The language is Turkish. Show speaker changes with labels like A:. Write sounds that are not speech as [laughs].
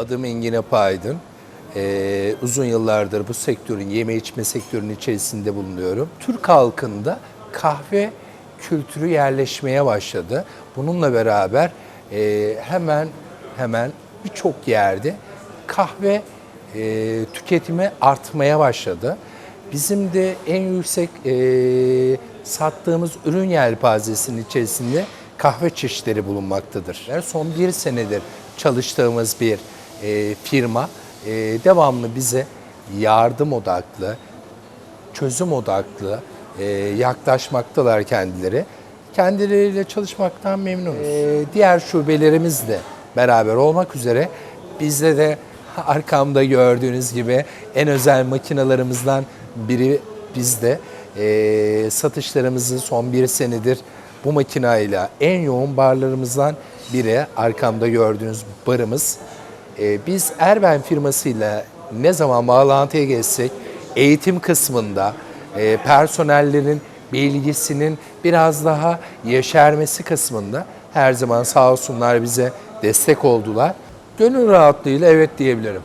A: Adım Engin Apaydın. Ee, uzun yıllardır bu sektörün, yeme içme sektörünün içerisinde bulunuyorum. Türk halkında kahve kültürü yerleşmeye başladı. Bununla beraber e, hemen hemen birçok yerde kahve e, tüketimi artmaya başladı. Bizim de en yüksek e, sattığımız ürün yelpazesinin içerisinde kahve çeşitleri bulunmaktadır. Son bir senedir çalıştığımız bir e, firma e, devamlı bize yardım odaklı, çözüm odaklı e, yaklaşmaktalar kendileri. Kendileriyle çalışmaktan memnunuz. E, diğer şubelerimizle beraber olmak üzere bizde de [laughs] arkamda gördüğünüz gibi en özel makinalarımızdan biri bizde. E, satışlarımızı son bir senedir bu makinayla en yoğun barlarımızdan biri arkamda gördüğünüz barımız. E, biz Erben firmasıyla ne zaman bağlantıya geçsek eğitim kısmında e, personellerin bilgisinin biraz daha yeşermesi kısmında her zaman sağ olsunlar bize destek oldular. Gönül rahatlığıyla evet diyebilirim.